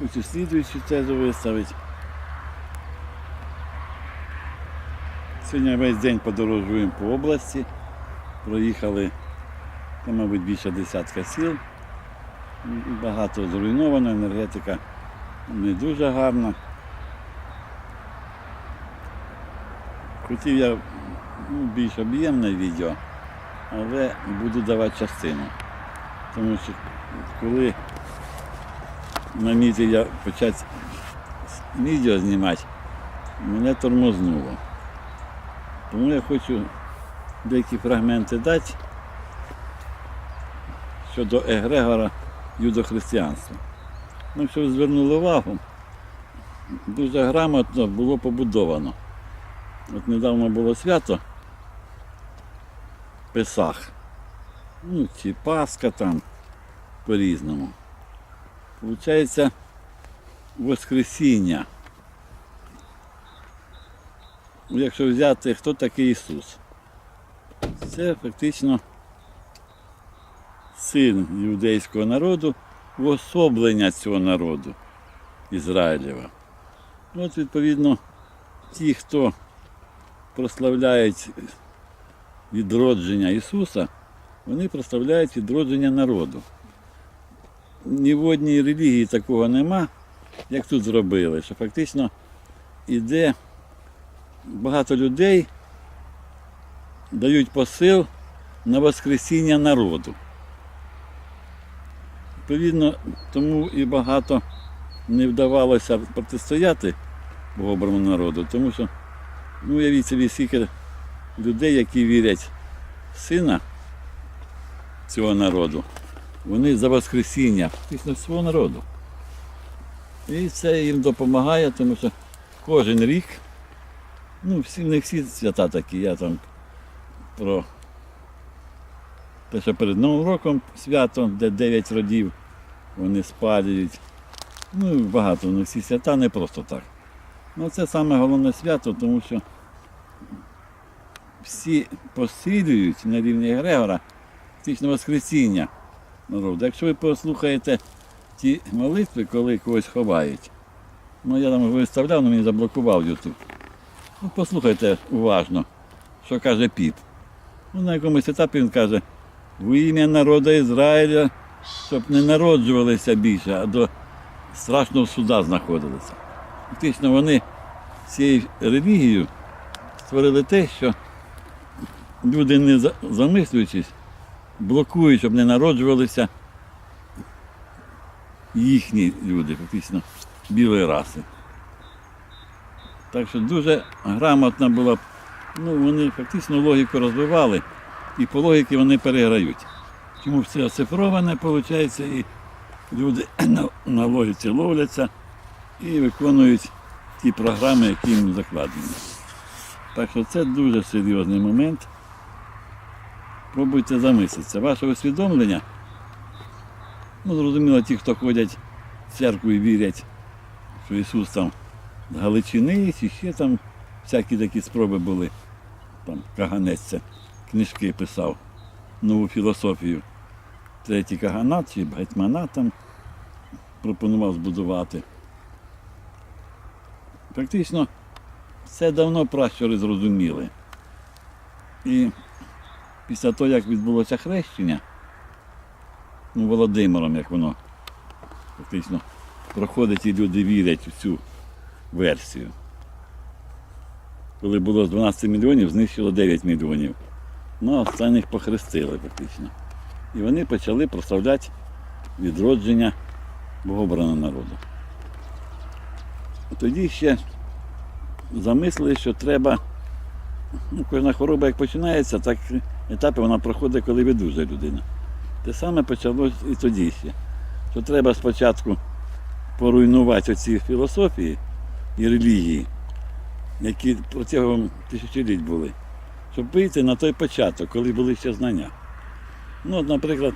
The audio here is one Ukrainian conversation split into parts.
Хочу слідуючу тезу виставити. Сьогодні весь день подорожуємо по області. Проїхали, та, мабуть, більше десятка сіл. Багато зруйновано, енергетика не дуже гарна. Хотів я ну, більш об'ємне відео, але буду давати частину. Тому що коли намітив я почати відео знімати, мене тормознуло. Тому я хочу деякі фрагменти дати щодо егрегора юдохристиянства. Ну, якщо ви звернули увагу, дуже грамотно було побудовано. От недавно було свято Песах. Ну, чи Пасха там по-різному. Получається Воскресіння. Ну, Якщо взяти, хто такий Ісус? Це фактично син юдейського народу, уособлення цього народу Ізраїлєва. От, відповідно, ті, хто прославляють відродження Ісуса, вони прославляють відродження народу. Ні в одній релігії такого нема, як тут зробили, що фактично іде багато людей дають посил на Воскресіння народу. Відповідно, тому і багато не вдавалося протистояти богобраному народу, тому що, ну, уявіть собі, скільки людей, які вірять в сина цього народу, вони за Воскресіння, фактично свого народу. І це їм допомагає, тому що кожен рік, ну, всі, не всі свята такі, я там про те, що перед Новим роком свято, де 9 родів вони спалюють. Ну, багато, не всі свята не просто так. Ну, це саме головне свято, тому що всі посилюють на рівні Грегора фактично Воскресіння народу. Якщо ви послухаєте ті молитви, коли когось ховають, ну я там виставляв, але мені заблокував YouTube. Ну, послухайте уважно, що каже піп. Ну, на якомусь етапі він каже, в ім'я народу Ізраїля, щоб не народжувалися більше, а до страшного суда знаходилися. Фактично вони цією релігією створили те, що люди, не замислюючись, блокують, щоб не народжувалися їхні люди, фактично, білої раси. Так що дуже грамотна була, ну вони фактично логіку розвивали, і по логіки вони переграють. Чому все оцифроване, виходить, і люди на, на логіці ловляться і виконують ті програми, які їм закладені. Так що це дуже серйозний момент. Пробуйте замислитися. Ваше усвідомлення, ну зрозуміло, ті, хто ходять в церкву і вірять, що Ісус там з Галичини, чи ще там всякі такі спроби були. Там Каганець це книжки писав, нову філософію. Третій каганат чи гетьманат там пропонував збудувати. Фактично, все давно пращури зрозуміли. І після того, як відбулося хрещення, ну, Володимиром, як воно фактично проходить і люди вірять в цю версію. Коли було з 12 мільйонів, знищило 9 мільйонів. Ну, а останніх похрестили фактично. І вони почали прославляти відродження богобраного народу. Тоді ще замислили, що треба, ну, кожна хвороба як починається, так етапи вона проходить, коли видужує людина. Те саме почалося і тоді ще. Що треба спочатку поруйнувати оці філософії і релігії, які протягом тисячоліть були, щоб вийти на той початок, коли були ще знання. Ну, от, наприклад,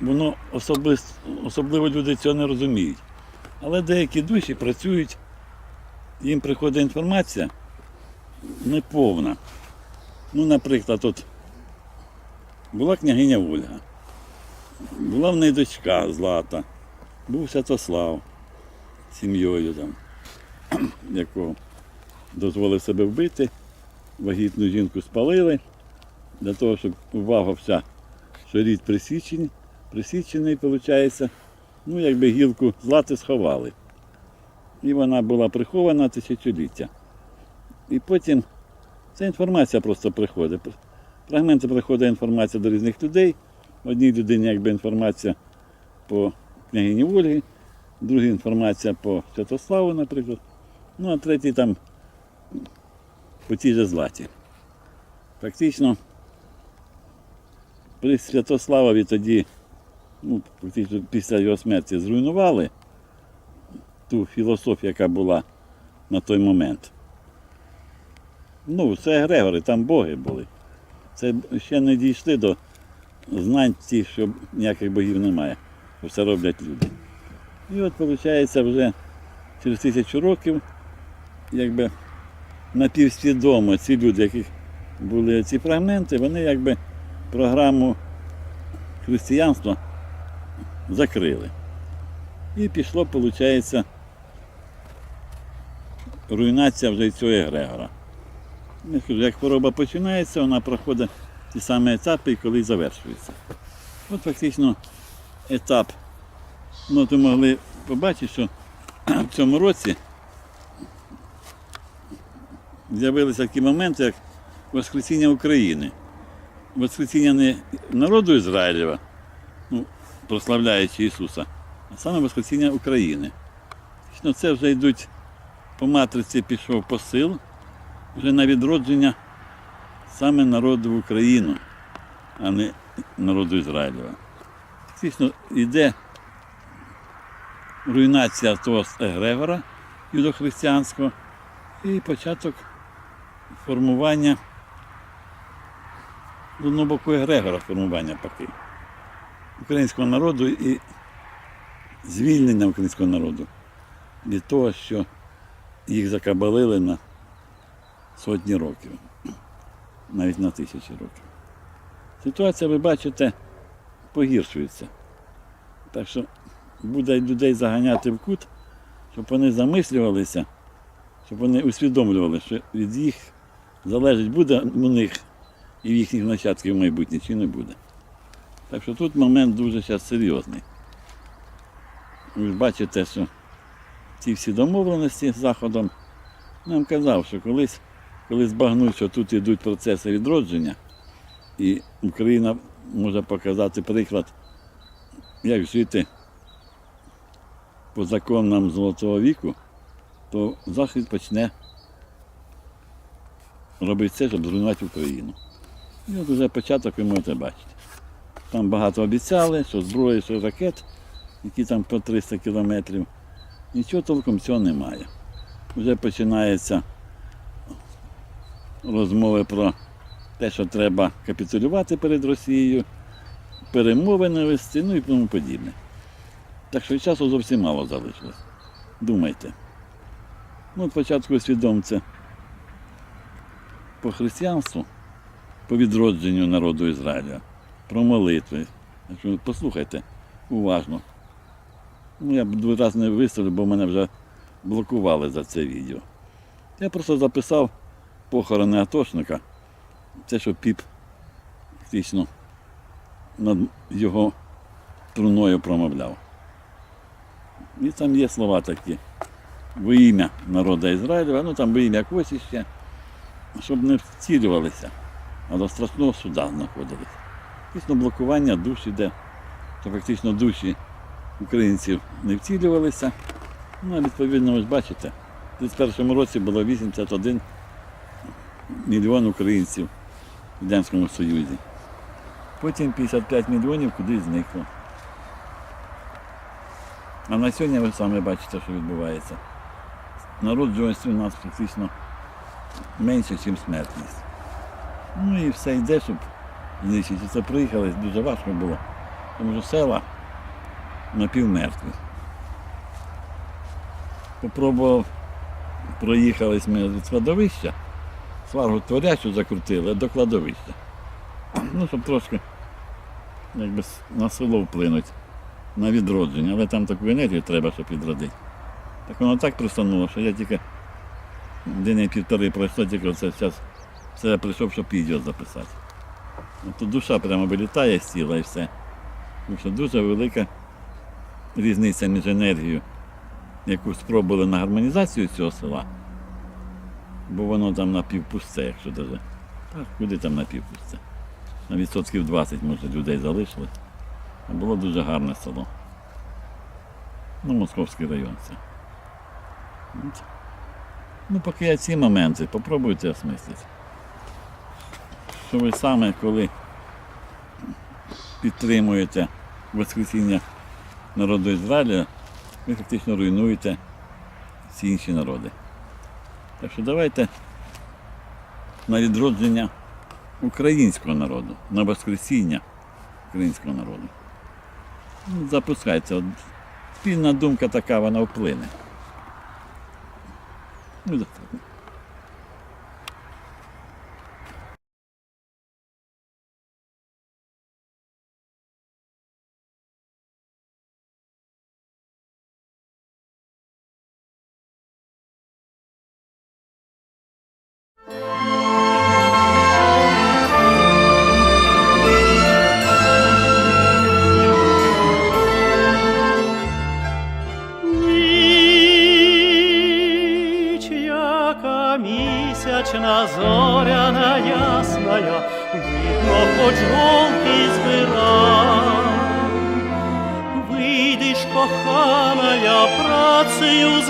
воно особисто, особливо люди цього не розуміють. Але деякі душі працюють, їм приходить інформація неповна. Ну, наприклад, от була княгиня Ольга. Була в неї дочка Злата, був Святослав сім'єю там, якого дозволив себе вбити. Вагітну жінку спалили для того, щоб увага вся, що рід присічений, присічений, виходить, ну, якби гілку злати сховали. І вона була прихована тисячоліття. І потім ця інформація просто приходить. Фрагменти приходить інформація до різних людей. Одній людині якби інформація по княгині Ольгі, другій інформація по Святославу, наприклад. Ну, а третій там по тій же златі. Фактично, при Святославові тоді, ну, фактично після його смерті, зруйнували ту філософію, яка була на той момент. Ну, це Грегори, там боги були. Це ще не дійшли до знань ті, що ніяких богів немає, що все роблять люди. І от виходить вже через тисячу років, якби напівсвідомо ці люди, яких були ці фрагменти, вони якби програму християнства закрили. І пішло, виходить, руйнація вже цього Егрегора. Як хвороба починається, вона проходить ті самі етапи і коли завершується. От фактично етап. Ну, то могли побачити, що в цьому році з'явилися такі моменти, як Воскресіння України. Воскресіння не народу Ізраїлєва, ну, прославляючи Ісуса, а саме Воскресіння України. Це вже йдуть по матриці пішов посил вже на відродження саме народу в Україну, а не народу Ізраїлєва. Фактично йде руйнація того Егрегора юдохристиянського і початок формування з одного боку Егрегора формування поки українського народу і звільнення українського народу від того, що їх закабалили на сотні років, навіть на тисячі років. Ситуація, ви бачите, погіршується. Так що буде людей заганяти в кут, щоб вони замислювалися, щоб вони усвідомлювали, що від їх залежить, буде у них і в їхніх нащадків майбутнє чи не буде. Так що тут момент дуже зараз серйозний. Ви ж бачите, що ці всі домовленості з Заходом нам казав, що колись, коли збагнуть, що тут йдуть процеси відродження, і Україна може показати приклад, як жити по законам Золотого віку, то Захід почне робити все, щоб зруйнувати Україну. І от вже початок ви можете бачити. Там багато обіцяли, що зброї, що ракет, які там по 300 кілометрів. Нічого толком цього немає. Вже починаються розмови про те, що треба капітулювати перед Росією, перемовини вести, ну і тому подібне. Так що часу зовсім мало залишилось. Думайте. Ну, спочатку усвідомце по християнству, по відродженню народу Ізраїля, про молитви. Послухайте уважно. Ну, я б рази не виставлю, бо мене вже блокували за це відео. Я просто записав похорони атошника. Це, що піп фактично над його труною промовляв. І там є слова такі. Во ім'я народу Ізраїля, ну там во ім'я когось іще, щоб не втілювалися, а до страшного суда знаходилися. Фактично блокування душ іде, що фактично душі українців не втілювалися. Ну, а відповідно, ось бачите, в 2031 році було 81 мільйон українців в Радянському Союзі. Потім 55 мільйонів кудись зникло. А на сьогодні ви самі бачите, що відбувається. Народжуваність у нас фактично менше, ніж смертність. Ну і все йде, щоб знищити. Це приїхали, дуже важко було. Тому що села напівмертві. Попробував, проїхались ми від складовища, сваргу творячу закрутили до кладовища. Ну, щоб трошки якби на село вплинуть, на відродження, але там таку енергію треба, щоб відродити. Так воно так присунуло, що я тільки день півтори пройшло, тільки оце зараз це я прийшов, щоб відео записати. Ну, Тут душа прямо вилітає з тіла і все. Тому що дуже велика різниця між енергією, яку спробували на гармонізацію цього села, бо воно там напівпусте, якщо даже. Так, куди там напівпусте? На відсотків 20, може, людей залишилось. А було дуже гарне село. Ну, Московський район це. Ну, поки я ці моменти, попробуйте осмислити. Що ви саме, коли підтримуєте Воскресіння народу Ізраїля, ви фактично руйнуєте всі інші народи. Так що давайте на відродження українського народу, на Воскресіння українського народу. Ну, Запускайте. От спільна думка така, вона вплине. Ну, достатньо.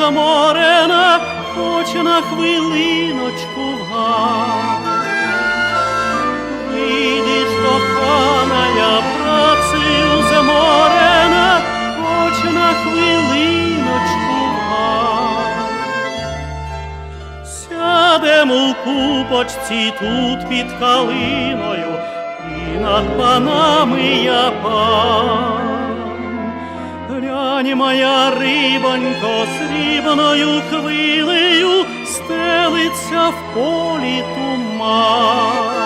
Заморена, хоч на хвилиночку в гай. Вийдеш, коханая, працею заморена, хоч на хвилиночку в гай. Сядемо купочці тут під калиною, і над панами я пан. Глянь, моя рибонько, срібною хвилею стелиться в полі туман.